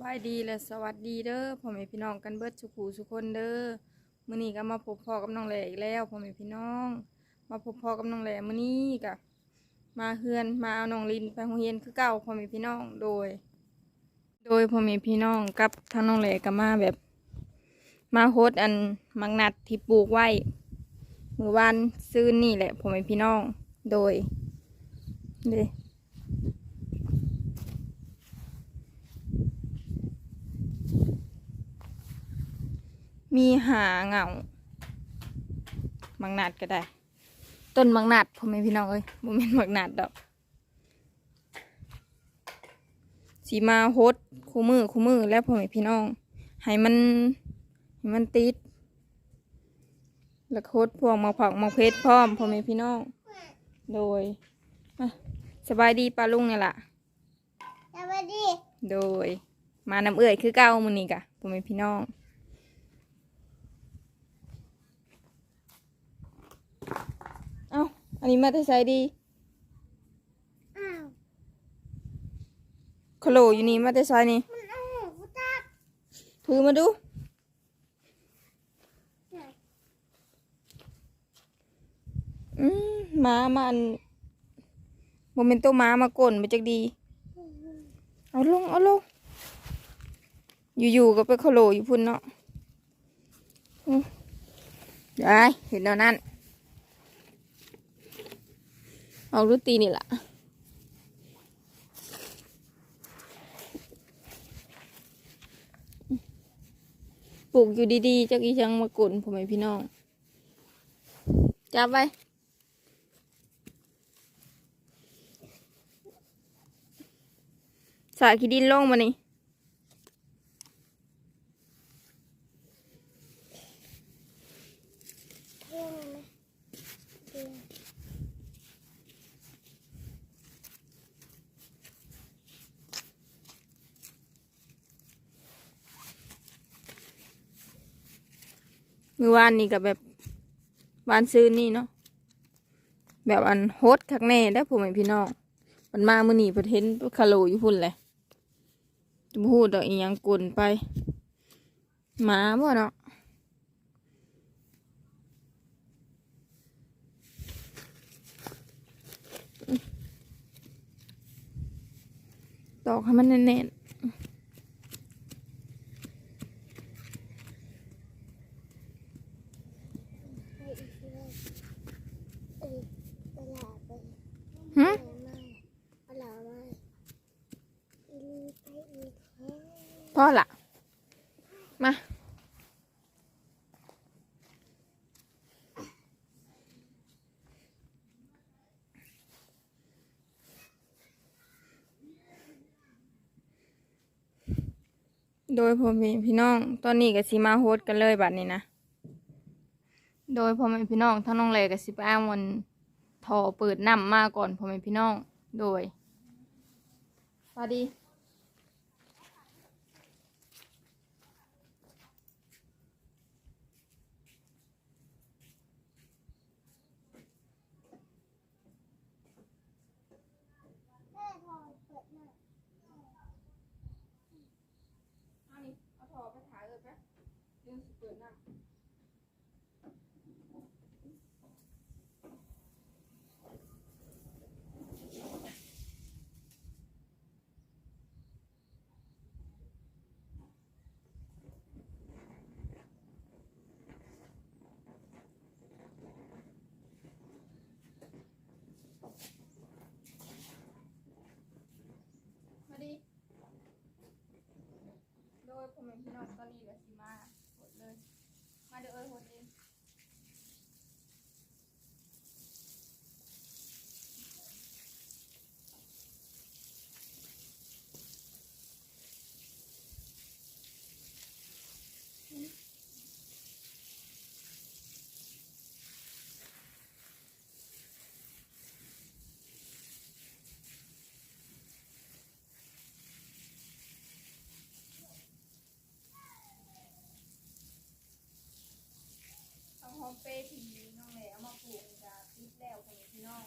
บสบายดีและสวัสดีเด้อพ่อแม่พี่น้องกันเบิดสุขูสุคนเด้อมื้อนี้ก็มาพบพ่อกับน้องแหล่อีกแล้วพ่อแม่พี่น้อง มาพบพ่อกับน้องแหล่มื้อนี้ก็มาเฮือนมาเอาน้องลินไปโรงเรียนคือเก่าพ่อแม่พี่น้องโดย โดยพ่อแม่พี่น้องกับทางน้องแหล่ก็มาแบบ มาโฮดอันมังนัดที่ปลูกไว้มือวันซื้อนี่แหละพ่อแม่พี่น้อง โดยเด้ มีหาเหงามังนัดก็ได้ ต้นมังนัดพ่อแม่พี่น้องเอ้ยโมเมนมังนัดดอกสีมาโฮดคู่มือคู่มือแล้วพ่อแม่พี่น้อง ให้มันให้มันติด แล้วก็โฮดพวงมาผักมาเพชรพร้อมพ่อแม่พี่น้อง โดยอะสบายดีปลาลุงเนี่ยล่ะสวัสดี โดย มาน้ำเอื่อยคือเก้ามือนี้กะพ่อแม่พี่น้อง เอ้าอันนี้มาแต่ใส่ดีอ้าวโคโลอยู่นี่มาแต่ใส่นี่มันเอาหูกูตักถือมาดู อืมหมามันโมเมนต์ตัวหมามากลนมาจากดี เอาลงเอาลง อยู่ๆก็ไปโคโลอยู่พุ่นเนาะอืมได้เห็นแล้วนั่น เอาลูตีนี่แหละปลูกอยู่ดีๆเจักอีจังมากลนผมไอพี่น้อง จับไว้ สาขี้ดินลงมานี่ เรื่องไหมเรื่อง มือวานนี่กับแบบวานซื้อนี่เนาะแบบอันโฮสคักแน่ได้ผมไอพี่น้องมันมามือหนี่เพอเห็นคาโลอยู่พุ่นเลยจะพูดดอกอีหยังกลนไปหมาบ่เนาะตอกให้มันแน่นปอีกเรื่องเอ้ยตลาดไป ๆ หึตลาดมาตลาดมาอีลีไปอีกแค่พ่อละมา โดยพ่อแม่พี่น้อง ตอนนี้ก็สิมาโฮสกันเลยบัดนี้นะ โดยพ่อแม่พี่น้องทั้งน้องเลก็สิไปเอามัน ทอเปิดน้ำมาก่อนพ่อแม่พี่น้อง โดยสวัสดี แม่พอเปิดหน้า เอานี่เอาถอไปถ่ายเลยไปดึงสิเปิดน้ำมาดิ โดยผมเป็นพี่น้องตอนนี้ก็สิมาหมดเลย มาเดี๋ยวเอ้ยหมดเอง เอาหอมเปรย์ที่น้องแหลเอามาปลูกจะติดแล้วของพี่น้อง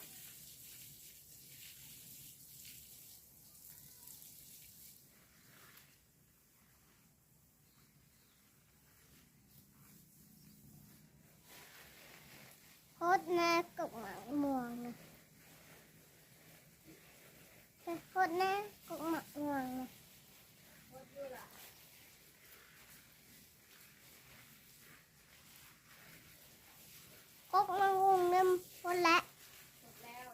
ดแล้ว หมดแล้ว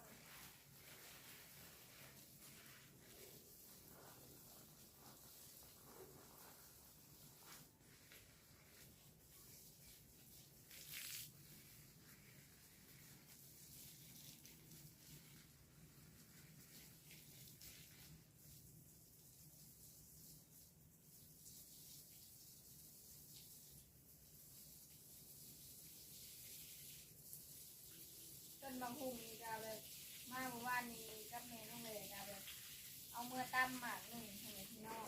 ต้น บางพุ่มนี่ก็เลยมาเมื่อวานนี้กับแม่น้องเลยก็เลยเอาเมื่อตั้มหมากหนึ่งทำไมพี่น้อง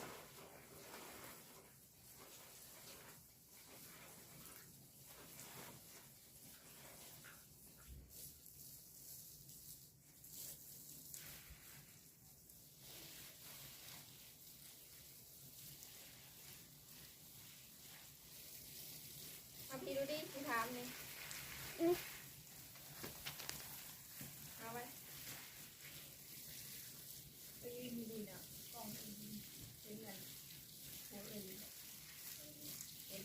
เอาพี่ดูดิพี่ถามนี่ อืม เอาไว้ไปยืนดีๆนะกล้องดีๆเป็นเงินโอ้เอ็น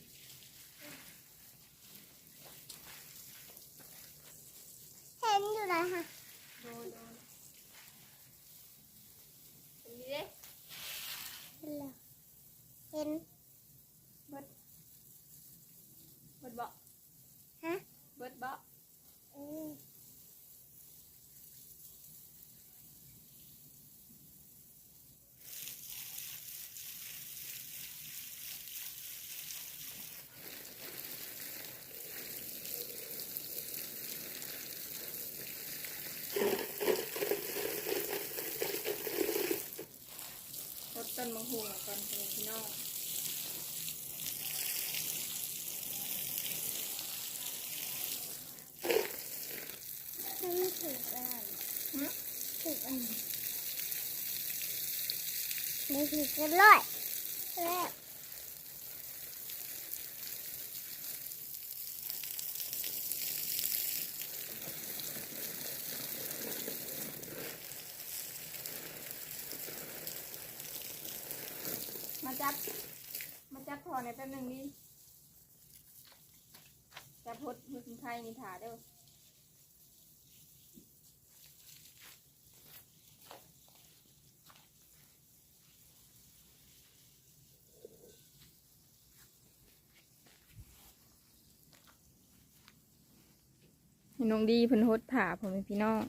เห็นอยู่เลยค่ะ โดนโดนเป็นดีเด้ เห็นแล้วเห็น เบิดเบิดเบาะ ฮะ เบิดเบาะ อืม รถ ต้นมังหูก่อนเป็นพี่น้องไม่ถูกอะไรหึถูกอันไม่ถูกกันเลยแล้ว จับ มาจับพอในอยแป๊บหนึงดิจับพดมือถึงไทยนี่ถาเด้อให้น้องดีเพิ่นโฮดผ่าผมเป็นพี่น้อง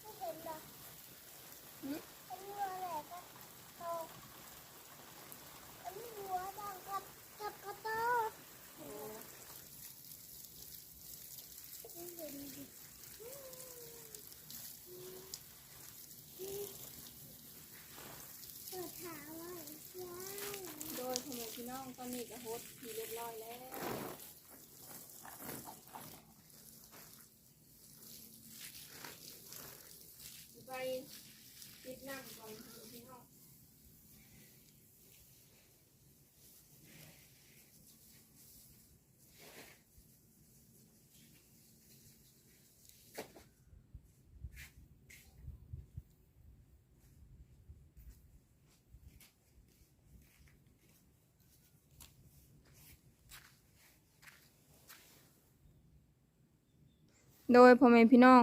ไม่เห็นหรอ หึ อันนี้วัวอะไรก็โตอันนี้วัวดังกับกับกระโตไม่เห็นดิเปิดขาไว้ว้าว โดยพ่อแม่พี่ น้องตอนนี้ก็โฮดที่เรียบร้อยแล้ว ไปติดนั่งก่อนพ่อแม่พี่น้อง โดยพ่อแม่พี่น้อง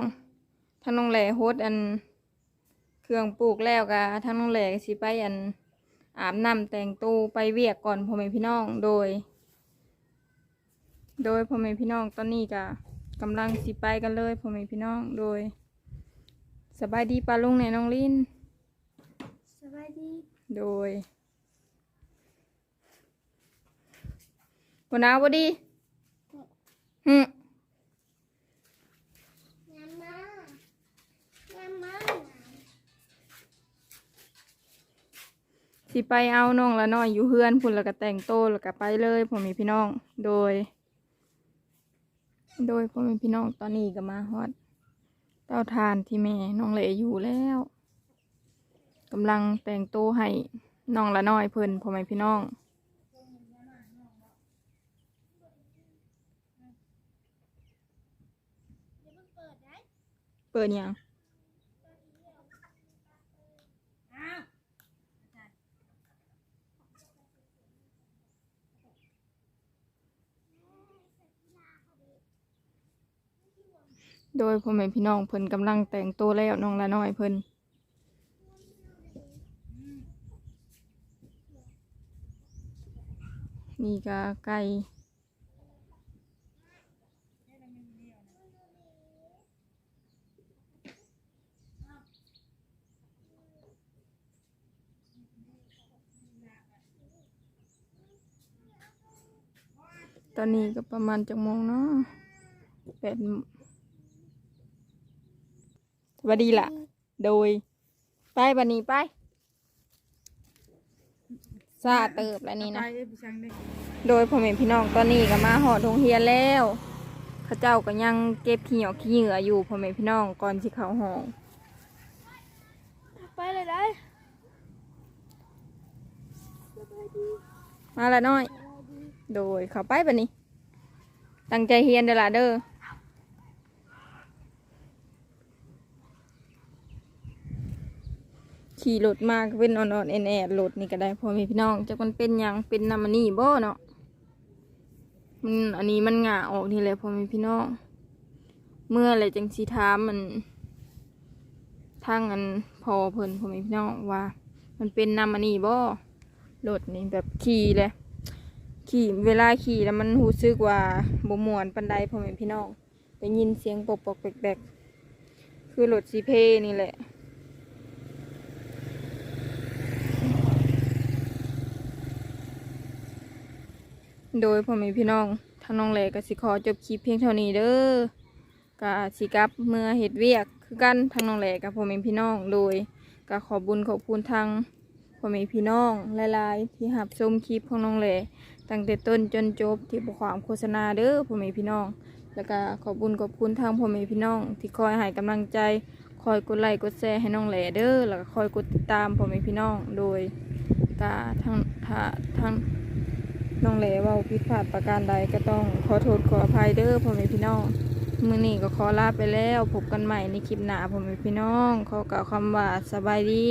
ทางน้องแหล่โฮดอัน เครื่องปลูกแล้วก็ทางน้องแหล่ก็สิไปอัน อาบน้ำแต่งตู้ไปเวียกก่อนพ่อแม่พี่น้องโดย โดยพ่อแม่พี่น้องตอนนี้ก็กำลังสิไปกันเลยพ่อแม่พี่น้องโดยสบายดีปาลุงในน้องลินสวัสดี โดยบนาวบดีหึ สิไปเอาน้องละน้อยอยู่เฮือนพุ่นแล้วก็แต่งโตแล้วก็ไปเลยพ่อแม่พี่น้อง โดย โดยพ่อแม่พี่น้องตอนนี้ก็มาฮอดเต้าทานที่แม่น้องเหลอยู่แล้วกำลังแต่งตัวให้น้องละน้อยเพิ่นพ่อแม่พี่น้องเปิดยัง โดยพ่อแม่พี่น้องเพิ่นกำลังแต่งตัวแล้วน้องละน้อยเพิ่นนี่ก็ไก่ตอนนี้ก็ประมาณจักโมงเนาะแปด วัสดีล่ะโดย ไปบันนี้ไปซาเติบแล้วนี่นะ โดยพ่อแม่พี่น้องตอนนี้ก็มาหอดโรงเรียนแล้วเขาเจ้าก็ยังเก็บขี้หยอกขี้เหงื่ออยู่พ่อแม่พี่น้องก่อนที่เขาห้อง ไปเลยได้มาละน้อย โดยเขาไปบันนี้ ตั้งใจเฮียนเด้อล่ะเด้อ ขี่รถมากเป็นอ่อนๆแอนแอดรถนี่ก็ได้พอม่พี่น้องจากมันเป็นยังเป็นน้ำมันนี่บ่เนาะมันอันนี้มันหงาออกนี่แหละพอม่พี่น้อง เมื่อไรจังสีถามมันทางอันพอเพิ่นพอม่พี่น้องว่า มันเป็นน้ำมันนี่บ่รถนี่แบบขี่เลยขี่เวลาขี่แล้วมันรู้สึกว่าบมวนปันไดพอม่พี่น้องได้ยินเสียงปกปกแปลกๆคือรถซีเพนี่แหละ โดยพ่อแม่พี่น้องทางน้องแหลก็สิขอจบคลิปเพียงเท่านี้เด้อกะสิกลับเมื่อเฮ็ดเวียกคือกันทางน้องแหลกับพ่อแม่พี่น้องโดยก็ขอบุญขอบคุณทางพ่อแม่พี่น้องหลายๆ ที่หับชมคลิปของน้องแหลตั้งแต่ต้นจนจบที่บ่ความโฆษณาเด้อพ่อแม่พี่น้อง แล้วก็ขอบุญขอบคุณทางพ่อแม่พี่น้อง ที่คอยให้กำลังใจคอยกดไลค์กดแชร์ให้น้องแหลเด้อแล้วก็คอยกดติดตามพ่อแม่พี่น้องโดยกาทางทาทาง น้องเหลเว่าผิดพลาดประการใดก็ต้องขอโทษขออภัยเด้อพ่อแม่พี่น้องมื้อนี้ก็ขอลาไปแล้วพบกันใหม่ในคลิปหน้าพ่อแม่พี่น้องขอกล่าวคำว่าสบายดี